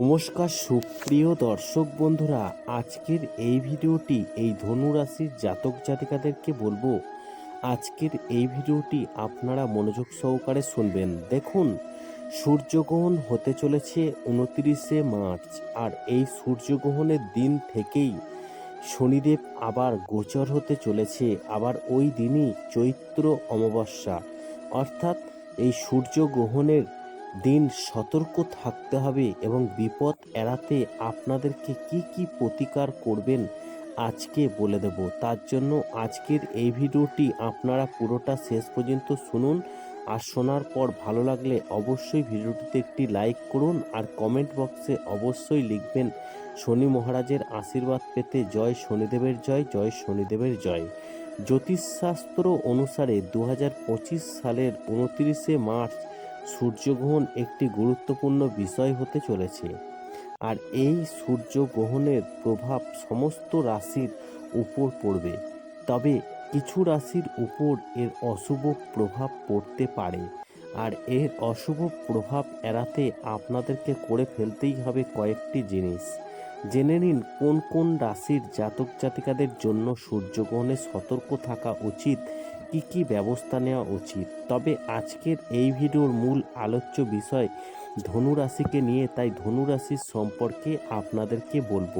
নমস্কার, সুপ্রিয় দর্শক বন্ধুরা, আজকের এই ভিডিওটি এই ধনু রাশির জাতক জাতিকাদেরকে বলব। আজকের এই ভিডিওটি আপনারা মনোযোগ সহকারে শুনবেন। দেখুন, সূর্যগ্রহণ হতে চলেছে উনত্রিশে মার্চ আর এই সূর্যগ্রহণের দিন থেকেই শনিদেব আবার গোচর হতে চলেছে। আবার ওই দিনই চৈত্র অমাবস্যা। অর্থাৎ এই সূর্যগ্রহণের দিন সতর্ক থাকতে হবে এবং বিপদ এড়াতে আপনাদেরকে কি কি প্রতিকার করবেন আজকে বলে দেব। তার জন্য আজকের এই ভিডিওটি আপনারা পুরোটা শেষ পর্যন্ত শুনুন আর শোনার পর ভালো লাগলে অবশ্যই ভিডিওটিতে একটি লাইক করুন আর কমেন্ট বক্সে অবশ্যই লিখবেন, শনি মহারাজের আশীর্বাদ পেতে জয় শনিদেবের জয় জয় শনিদেবের জয়। জ্যোতিষশাস্ত্র অনুসারে দু হাজার পঁচিশ সালের উনত্রিশে মার্চ সূর্যগ্রহণ একটি গুরুত্বপূর্ণ বিষয় হতে চলেছে। আর এই সূর্যগ্রহণের প্রভাব সমস্ত রাশির উপর পড়বে। তবে কিছু রাশির উপর এর অশুভ প্রভাব পড়তে পারে। আর এর অশুভ প্রভাব এড়াতে আপনাদেরকে করে ফেলতেই হবে কয়েকটি জিনিস। জেনে নিন কোন কোন রাশির জাতক জাতিকাদের জন্য সূর্যগ্রহণে সতর্ক থাকা উচিত কি কি ব্যবস্থা নেওয়া উচিত? তবে আজকের এই ভিডিওর মূল আলোচ্য বিষয় ধনু রাশিকে নিয়ে, তাই ধনু রাশির সম্পর্কে আপনাদেরকে বলব।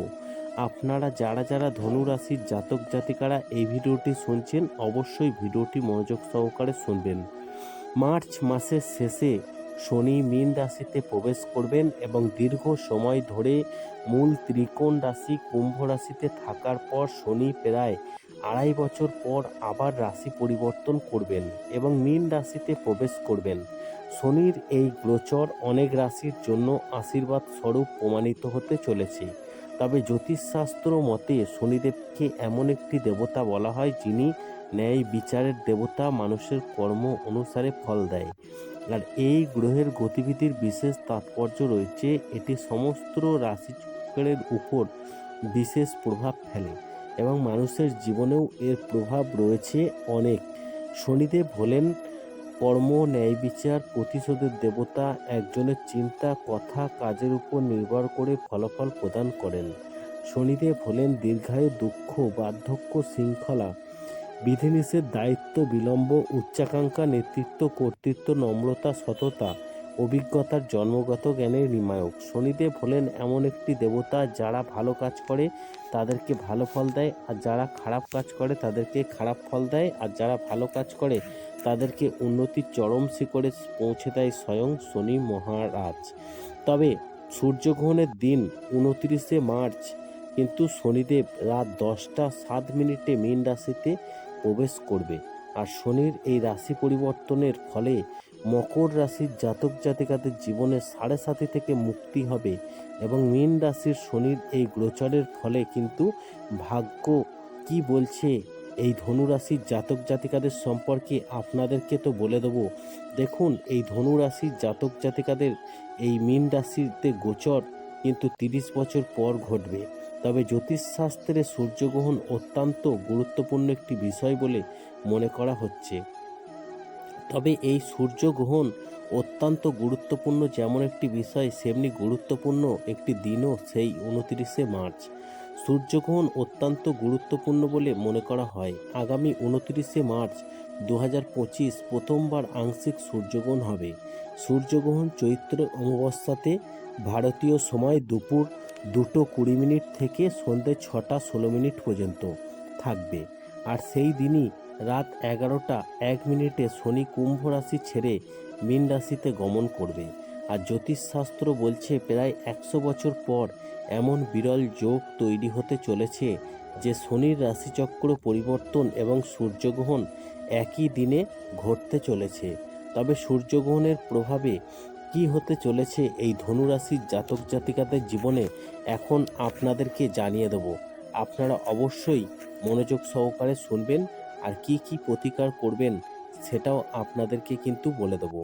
আপনারা যারা যারা ধনু রাশির জাতক জাতিকারা এই ভিডিওটি শুনছেন, অবশ্যই ভিডিওটি মনোযোগ সহকারে শুনবেন। মার্চ মাসের শেষে শনি মীন রাশিতে প্রবেশ করবেন এবং দীর্ঘ সময় ধরে মূল ত্রিকোণ রাশি কুম্ভ রাশিতে থাকার পর শনি প্রায় আড়াই বছর পর আবার রাশি পরিবর্তন করবেন এবং মীন রাশিতে প্রবেশ করবেন। শনির এই গোচর অনেক রাশির জন্য আশীর্বাদ স্বরূপ প্রমাণিত হতে চলেছে। তবে জ্যোতিষশাস্ত্র মতে শনিদেবকে এমন একটি দেবতা বলা হয় যিনি ন্যায় বিচারের দেবতা, মানুষের কর্ম অনুসারে ফল দেয়। আর এই গ্রহের গতিবিধির বিশেষ তাৎপর্য রয়েছে, এটি সমস্ত রাশিচক্রের উপর বিশেষ প্রভাব ফেলে। এবং মানুষের জীবনেও এর প্রভাব রয়েছে অনেক। শনিদেব হলেন কর্ম ন্যায় বিচার প্রতিশোধের দেবতা, একজনের চিন্তা, কথা, কাজের উপর নির্ভর করে ফলাফল প্রদান করেন। শনিদেব হলেন দীর্ঘায়ু, দুঃখ, বার্ধক্য, শৃঙ্খলা, বিধিনিষেধ, দায়িত্ব, বিলম্ব, উচ্চাকাঙ্ক্ষা, নেতৃত্ব, কর্তৃত্ব, নম্রতা, সততা অভিজ্ঞতার জন্মগত জ্ঞানের নিমায়ক শনিদেব হলেন এমন একটি দেবতা যারা ভালো কাজ করে, তাদেরকে ভালো ফল দেয়, আর যারা খারাপ কাজ করে, তাদেরকে খারাপ ফল দেয়, আর যারা ভালো কাজ করে, তাদেরকে উন্নতির চরম শিখরে পৌঁছে দেয় স্বয়ং শনি মহারাজ। তবে সূর্যগ্রহণের দিন উনত্রিশে মার্চ, কিন্তু শনিদেব রাত দশটা সাত মিনিটে মীন রাশিতে প্রবেশ করবে, আর শনির এই রাশি পরিবর্তনের ফলে মকর রাশির জাতক জাতিকাদের জীবনে সাড়ে সাতি থেকে মুক্তি হবে এবং মীন রাশির শনির এই গোচরের ফলে কিন্তু ভাগ্য কি বলছে এই ধনু রাশির জাতক জাতিকাদের সম্পর্কে আপনাদেরকে তো বলে দেবো। দেখুন, এই ধনু রাশির জাতক জাতিকাদের এই মীন রাশিতে গোচর কিন্তু তিরিশ বছর পর ঘটবে। তবে জ্যোতিষশাস্ত্রে সূর্যগ্রহণ অত্যন্ত গুরুত্বপূর্ণ একটি বিষয় বলে মনে করা হচ্ছে। তবে এই সূর্যগ্রহণ অত্যন্ত গুরুত্বপূর্ণ যেমন একটি বিষয়, সেমনি গুরুত্বপূর্ণ একটি দিনও সেই উনতিরিশে মার্চ। সূর্যগ্রহণ অত্যন্ত গুরুত্বপূর্ণ বলে মনে করা হয়। আগামী উনতিরিশে মার্চ দু হাজার পঁচিশ প্রথমবার আংশিক সূর্যগ্রহণ হবে। সূর্যগ্রহণ চৈত্র অমাবস্যাতে ভারতীয় সময় দুপুর দুটো কুড়ি মিনিট থেকে সন্ধ্যে ছটা ষোলো মিনিট পর্যন্ত থাকবে। আর সেই দিনই রাত এগারোটা এক মিনিটে শনি কুম্ভ রাশি ছেড়ে মীন রাশিতে গমন করবে। আর জ্যোতিষশাস্ত্র বলছে, প্রায় একশো বছর পর এমন বিরল যোগ তৈরি হতে চলেছে যে শনির রাশিচক্র পরিবর্তন এবং সূর্যগ্রহণ একই দিনে ঘটতে চলেছে। তবে সূর্যগ্রহণের প্রভাবে কি হতে চলেছে এই ধনুরাশির জাতক জাতিকাদের জীবনে এখন আপনাদেরকে জানিয়ে দেব। আপনারা অবশ্যই মনোযোগ সহকারে শুনবেন আর কি কি প্রতিকার করবেন সেটাও আপনাদেরকে কিন্তু বলে দেব।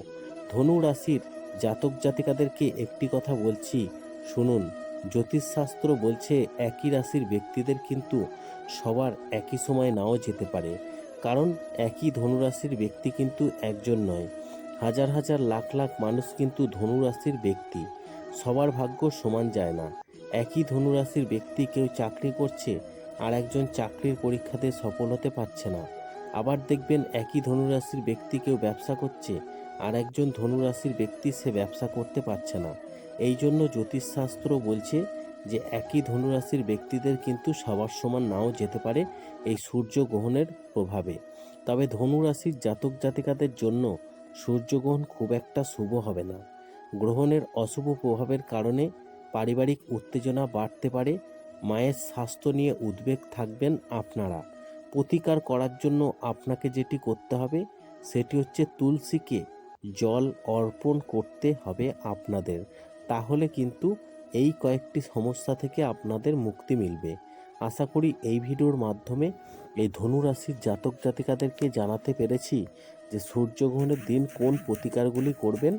ধনু রাশির জাতক জাতিকাদেরকে একটি কথা বলছি, শুনুন। জ্যোতিষশাস্ত্র বলছে একই রাশির ব্যক্তিদের কিন্তু সবার একই সময় নাও যেতে পারে। কারণ একই ধনুরাশির ব্যক্তি কিন্তু একজন নয়। হাজার হাজার লাখ লাখ মানুষ কিন্তু ধনুরাশির ব্যক্তি। সবার ভাগ্য সমান যায় না। একই ধনুরাশির ব্যক্তি কেউ চাকরি করছে আর একজন চাকরির পরীক্ষাতে সফল হতে পারছে না। আবার দেখবেন একই ধনুরাশির ব্যক্তি কেউ ব্যবসা করছে, আর একজন ধনুরাশির ব্যক্তি সে ব্যবসা করতে পারছে না। এই জন্য জ্যোতিষশাস্ত্র বলছে যে, একই ধনুরাশির ব্যক্তিদের কিন্তু সবার সমান নাও যেতে পারে এই সূর্যগ্রহণের প্রভাবে। তবে ধনুরাশির জাতক জাতিকাদের জন্য সূর্যগ্রহণ খুব একটা শুভ হবে না। গ্রহণের অশুভ প্রভাবের কারণে পারিবারিক উত্তেজনা বাড়তে পারে মায়ের স্বাস্থ্য নিয়ে উদ্বেগ থাকবেন আপনারা। প্রতিকার করার জন্য আপনাকে যেটি করতে হবে, সেটি হচ্ছে তুলসীকে জল অর্পণ করতে হবে আপনাদের। তাহলে কিন্তু এই কয়েকটি সমস্যা থেকে আপনাদের মুক্তি মিলবে। আশা করি এই ভিডিওর মাধ্যমে এই ধনুরাশির জাতক জাতিকাদেরকে জানাতে পেরেছি যে সূর্যগ্রহণের দিন কোন প্রতিকারগুলি করবেন,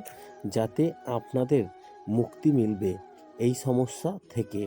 যাতে আপনাদের মুক্তি মিলবে এই সমস্যা থেকে।